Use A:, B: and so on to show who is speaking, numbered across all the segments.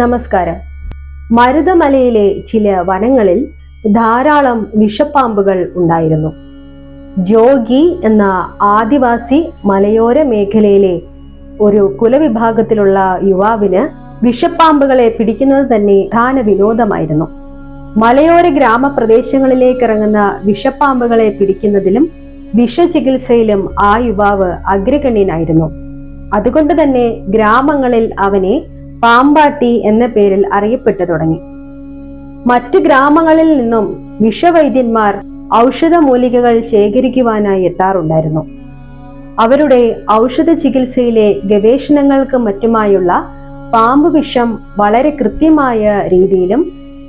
A: നമസ്കാരം. മരുതമലയിലെ ചില വനങ്ങളിൽ ധാരാളം വിഷപ്പാമ്പുകൾ ഉണ്ടായിരുന്നു. ജോഗി എന്ന ആദിവാസി മലയോര മേഖലയിലെ ഒരു കുലവിഭാഗത്തിലുള്ള യുവാവിന് വിഷപ്പാമ്പുകളെ പിടിക്കുന്നത് തന്നെ പ്രധാന വിനോദമായിരുന്നു മലയോര ഗ്രാമപ്രദേശങ്ങളിലേക്ക് ഇറങ്ങുന്ന വിഷപ്പാമ്പുകളെ പിടിക്കുന്നതിലും വിഷചികിത്സയിലും ആ യുവാവ് അഗ്രഗണ്യനായിരുന്നു. അതുകൊണ്ട് തന്നെ ഗ്രാമങ്ങളിൽ അവനെ പാമ്പാട്ടി എന്ന പേരിൽ അറിയപ്പെട്ടു തുടങ്ങി. മറ്റ് ഗ്രാമങ്ങളിൽ നിന്നും വിഷവൈദ്യന്മാർ ഔഷധമൂലികകൾ ശേഖരിക്കുവാനായി എത്താറുണ്ടായിരുന്നു. അവരുടെ ഔഷധ ചികിത്സയിലെ ഗവേഷണങ്ങൾക്ക് മറ്റുമായുള്ള പാമ്പ് വിഷം വളരെ കൃത്യമായ രീതിയിലും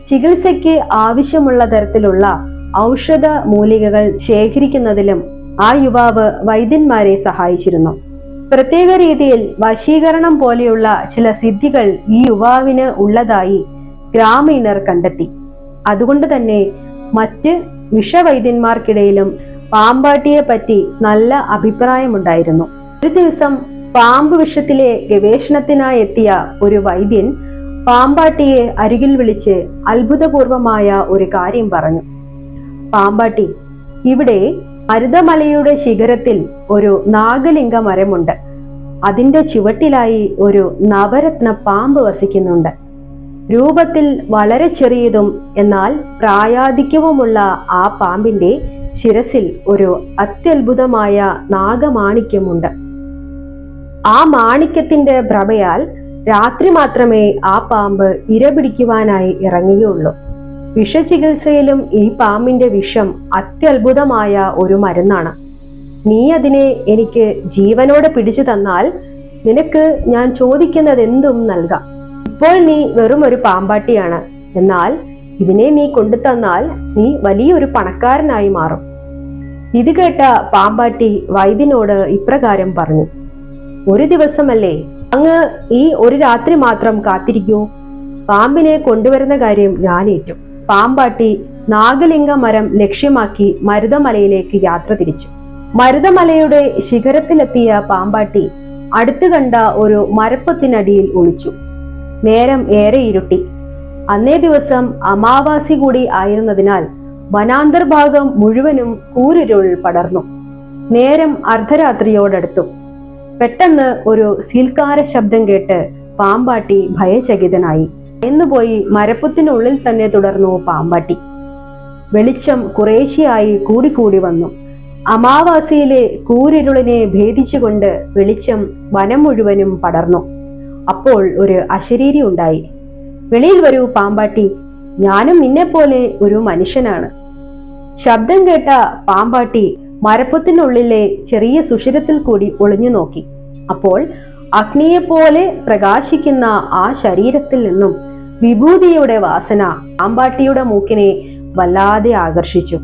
A: ചികിത്സയ്ക്ക് ആവശ്യമുള്ള തരത്തിലുള്ള ഔഷധ മൂലികകൾ ശേഖരിക്കുന്നതിലും ആ യുവാവ് വൈദ്യന്മാരെ സഹായിച്ചിരുന്നു. പ്രത്യേക രീതിയിൽ വശീകരണം പോലെയുള്ള ചില സിദ്ധികൾ ഈ യുവാവിന് ഉള്ളതായി ഗ്രാമീണർ കണ്ടെത്തി. അതുകൊണ്ട് തന്നെ മറ്റ് വിഷവൈദ്യന്മാർക്കിടയിലും പാമ്പാട്ടിയെ പറ്റി നല്ല അഭിപ്രായമുണ്ടായിരുന്നു. ഒരു ദിവസം പാമ്പ് വിഷത്തിലെ ഗവേഷണത്തിനായി എത്തിയ ഒരു വൈദ്യൻ പാമ്പാട്ടിയെ അരികിൽ വിളിച്ച് അത്ഭുതപൂർവമായ ഒരു കാര്യം പറഞ്ഞു. പാമ്പാട്ടി ഇവിടെ മരുതമലയുടെ ശിഖരത്തിൽ ഒരു നാഗലിംഗ മരമുണ്ട് അതിന്റെ ചുവട്ടിലായി ഒരു നവരത്ന പാമ്പ് വസിക്കുന്നുണ്ട്. രൂപത്തിൽ വളരെ ചെറിയതും എന്നാൽ പ്രായാധിക്യവുമുള്ള ആ പാമ്പിന്റെ ശിരസിൽ ഒരു അത്യത്ഭുതമായ നാഗമാണിക്യമുണ്ട്. ആ മാണിക്യത്തിന്റെ ഭ്രമയാൽ രാത്രി മാത്രമേ ആ പാമ്പ് ഇരപിടിക്കുവാനായി ഇറങ്ങുകയുള്ളൂ. വിഷചികിത്സയിലും ഈ പാമ്പിന്റെ വിഷം അത്യത്ഭുതമായ ഒരു മരുന്നാണ്. നീ അതിനെ എനിക്ക് ജീവനോടെ പിടിച്ചു തന്നാൽ നിനക്ക് ഞാൻ ചോദിക്കുന്നത് എന്തും നൽകാം. ഇപ്പോൾ നീ വെറും ഒരു പാമ്പാട്ടിയാണ്. എന്നാൽ ഇതിനെ നീ കൊണ്ടുതന്നാൽ നീ വലിയൊരു പണക്കാരനായി മാറും. ഇത് കേട്ട പാമ്പാട്ടി വൈദ്യനോട് ഇപ്രകാരം പറഞ്ഞു ഒരു ദിവസമല്ലേ അങ്ങ് ഈ ഒരു രാത്രി മാത്രം കാത്തിരിക്കൂ. പാമ്പിനെ കൊണ്ടുവരുന്ന കാര്യം ഞാൻ ഏറ്റു. പാമ്പാട്ടി നാഗലിംഗ മരം ലക്ഷ്യമാക്കി മരുതമലയിലേക്ക് യാത്ര തിരിച്ചു. മരുതമലയുടെ ശിഖരത്തിലെത്തിയ പാമ്പാട്ടി അടുത്തു കണ്ട ഒരു മരപ്പത്തിനടിയിൽ ഒളിച്ചു. നേരം ഏറെ ഇരുട്ടി. അന്നേ ദിവസം അമാവാസി കൂടി ആയിരുന്നതിനാൽ വനാന്തർ ഭാഗം മുഴുവനും കൂരിരുൾ പടർന്നു. നേരം അർദ്ധരാത്രിയോടടുത്തു. പെട്ടെന്ന് ഒരു സീൽക്കാര ശബ്ദം കേട്ട് പാമ്പാട്ടി ഭയചകിതനായി. എന്നുപോയി മരപ്പത്തിനുള്ളിൽ തന്നെ തുടർന്നു പാമ്പാട്ടി. വെളിച്ചം കുറേശ്ശെയായി കൂടിക്കൂടി വന്നു. അമാവാസിയിലെ കൂരിരുളിനെ ഭേദിച്ചുകൊണ്ട് വെളിച്ചം വനം മുഴുവനും പടർന്നു. അപ്പോൾ ഒരു അശരീരി ഉണ്ടായി. വെളിയിൽ വരൂ പാമ്പാട്ടി ഞാനും നിന്നെപ്പോലെ ഒരു മനുഷ്യനാണ്. ശബ്ദം കേട്ട പാമ്പാട്ടി മരപ്പത്തിനുള്ളിലെ ചെറിയ സുഷിരത്തിൽ കൂടി ഒളിഞ്ഞു നോക്കി. അപ്പോൾ അഗ്നിയെപ്പോലെ പ്രകാശിക്കുന്ന ആ ശരീരത്തിൽ നിന്നും വിഭൂതിയുടെ വാസന പാമ്പാട്ടിയുടെ മൂക്കിനെ വല്ലാതെ ആകർഷിച്ചു.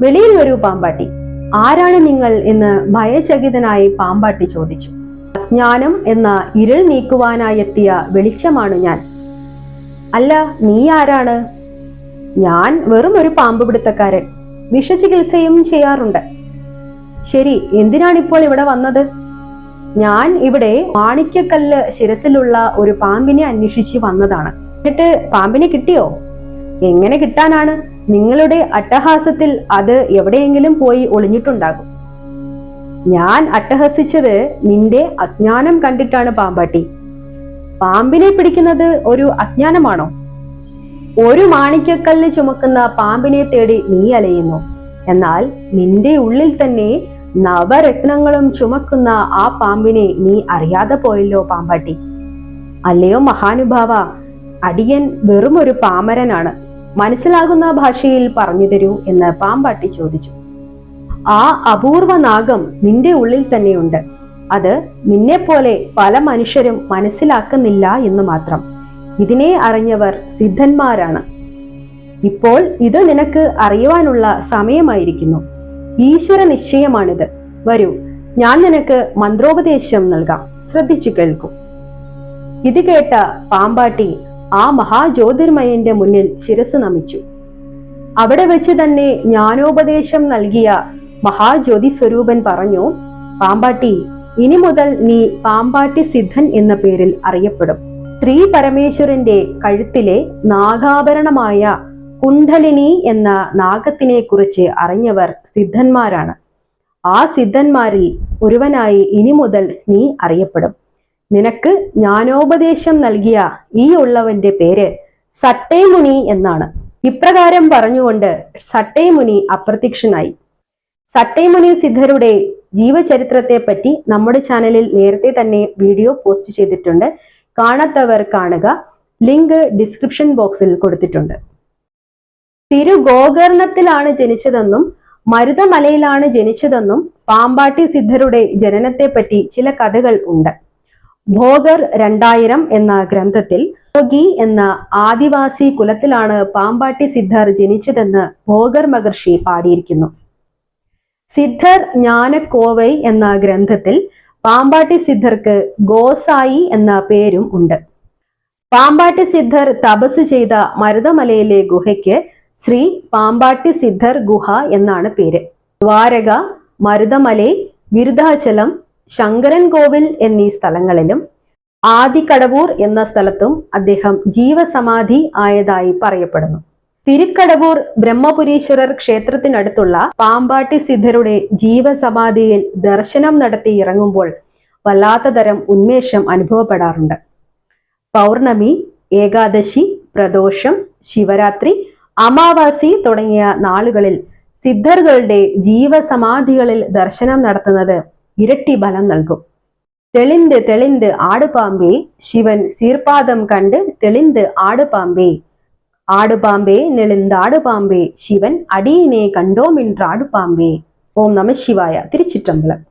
A: വെളിയിൽ വരൂ പാമ്പാട്ടി. ആരാണ് നിങ്ങൾ എന്ന് ഭയചകിതനായി പാമ്പാട്ടി ചോദിച്ചു. അജ്ഞാനം എന്ന ഇരുൾ നീക്കുവാനായി എത്തിയ വെളിച്ചമാണ് ഞാൻ. അല്ല നീ ആരാണ്? ഞാൻ വെറും ഒരു പാമ്പ് പിടുത്തക്കാരൻ. വിഷചികിത്സയും ചെയ്യാറുണ്ട്. ശരി എന്തിനാണിപ്പോൾ ഇവിടെ വന്നത്? ഞാൻ ഇവിടെ മാണിക്യക്കല്ല് ശിരസിലുള്ള ഒരു പാമ്പിനെ അന്വേഷിച്ച് വന്നതാണ്. എന്നിട്ട് പാമ്പിനെ കിട്ടിയോ? എങ്ങനെ കിട്ടാനാണ്? നിങ്ങളുടെ അട്ടഹാസത്തിൽ അത് എവിടെയെങ്കിലും പോയി ഒളിഞ്ഞിട്ടുണ്ടാകും. ഞാൻ അട്ടഹസിച്ചത് നിന്റെ അജ്ഞാനം കണ്ടിട്ടാണ് പാമ്പാട്ടി. പാമ്പിനെ പിടിക്കുന്നത് ഒരു അജ്ഞാനമാണോ? ഒരു മാണിക്യക്കല്ല് ചുമക്കുന്ന പാമ്പിനെ തേടി നീ അലയുന്നു. എന്നാൽ നിന്റെ ഉള്ളിൽ തന്നെ നവരത്നങ്ങളും ചുമക്കുന്ന ആ പാമ്പിനെ നീ അറിയാതെ പോയല്ലോ പാമ്പാട്ടി. അല്ലയോ മഹാനുഭാവ അടിയൻ വെറും ഒരു പാമരനാണ്. മനസ്സിലാകുന്ന ഭാഷയിൽ പറഞ്ഞു തരൂ എന്ന് പാമ്പാട്ടി ചോദിച്ചു. ആ അപൂർവ നാഗം നിന്റെ ഉള്ളിൽ തന്നെയുണ്ട്. അത് നിന്നെപ്പോലെ പല മനുഷ്യരും മനസ്സിലാക്കുന്നില്ല എന്ന് മാത്രം. ഇതിനെ അറിഞ്ഞവർ സിദ്ധന്മാരാണ്. ഇപ്പോൾ ഇത് നിനക്ക് അറിയുവാനുള്ള സമയമായിരിക്കുന്നു. ഈശ്വര നിശ്ചയമാണിത്. വരൂ ഞാൻ നിനക്ക് മന്ത്രോപദേശം നൽകാം. ശ്രദ്ധിച്ചു കേൾക്കൂ. ഇത് കേട്ട പാമ്പാട്ടി ആ മഹാജ്യോതിർമയന്റെ മുന്നിൽ ശിരസ് നമിച്ചു. അവിടെ വെച്ച് തന്നെ ജ്ഞാനോപദേശം നൽകിയ മഹാജ്യോതി സ്വരൂപൻ പറഞ്ഞു പാമ്പാട്ടി ഇനി മുതൽ നീ പാമ്പാട്ടി സിദ്ധൻ എന്ന പേരിൽ അറിയപ്പെടും. ശ്രീ പരമേശ്വരന്റെ കഴുത്തിലെ നാഗാഭരണമായ കുണ്ഡലിനി എന്ന നാഗത്തിനെ കുറിച്ച് അറിഞ്ഞവർ സിദ്ധന്മാരാണ്. ആ സിദ്ധന്മാരിൽ ഒരുവനായി ഇനി മുതൽ നീ അറിയപ്പെടും. നിനക്ക് ജ്ഞാനോപദേശം നൽകിയ ഈ ഉള്ളവന്റെ പേര് സട്ടേമുനി എന്നാണ്. ഇപ്രകാരം പറഞ്ഞുകൊണ്ട് സട്ടേമുനി അപ്രത്യക്ഷനായി. സട്ടേമുനി സിദ്ധരുടെ ജീവചരിത്രത്തെ പറ്റി നമ്മുടെ ചാനലിൽ നേരത്തെ തന്നെ വീഡിയോ പോസ്റ്റ് ചെയ്തിട്ടുണ്ട്. കാണാത്തവർ കാണുക. ലിങ്ക് ഡിസ്ക്രിപ്ഷൻ ബോക്സിൽ കൊടുത്തിട്ടുണ്ട്. തിരുഗോകർണത്തിലാണ് ജനിച്ചതെന്നും മരുതമലയിലാണ് ജനിച്ചതെന്നും പാമ്പാട്ടി സിദ്ധരുടെ ജനനത്തെപ്പറ്റി ചില കഥകൾ ഉണ്ട്. ഭോഗർ രണ്ടായിരം എന്ന ഗ്രന്ഥത്തിൽ ഭോഗി എന്ന ആദിവാസി കുലത്തിലാണ് പാമ്പാട്ടി സിദ്ധർ ജനിച്ചതെന്ന് ഭോഗർ മഹർഷി പാടിയിരിക്കുന്നു. സിദ്ധർ ജ്ഞാനക്കോവൈ എന്ന ഗ്രന്ഥത്തിൽ പാമ്പാട്ടി സിദ്ധർക്ക് ഗോസായി എന്ന പേരും ഉണ്ട്. പാമ്പാട്ടി സിദ്ധർ തപസ് ചെയ്ത മരുതമലയിലെ ഗുഹയ്ക്ക് ശ്രീ പാമ്പാട്ടി സിദ്ധർ ഗുഹ എന്നാണ് പേര്. ദ്വാരക മരുതമലൈ വിരുദ്ധാചലം ശങ്കരൻ കോവിൽ എന്നീ സ്ഥലങ്ങളിലും ആദികടവൂർ എന്ന സ്ഥലത്തും അദ്ദേഹം ജീവസമാധി ആയതായി പറയപ്പെടുന്നു. തിരുക്കടവൂർ ബ്രഹ്മപുരീശ്വരർ ക്ഷേത്രത്തിനടുത്തുള്ള പാമ്പാട്ടി സിദ്ധരുടെ ജീവസമാധിയിൽ ദർശനം നടത്തി ഇറങ്ങുമ്പോൾ വല്ലാത്ത തരം ഉന്മേഷം അനുഭവപ്പെടാറുണ്ട്. പൗർണമി ഏകാദശി പ്രദോഷം ശിവരാത്രി അമാവാസി തുടങ്ങിയ നാളുകളിൽ സിദ്ധറുകളുടെ ജീവസമാധികളിൽ ദർശനം നടത്തുന്നത് இரட்டி பலம் நல்கும். தெளிந்து தெளிந்து ஆடு பாம்பே சிவன் சீர்பாதம் கண்டு தெளிந்து ஆடு பாம்பே. ஆடு பாம்பே நெளிந்து ஆடு பாம்பே சிவன் அடியினே கண்டோம் என்றாடு பாம்பே. ஓம் நம சிவாயா திருச்சிற்றம்பலம்.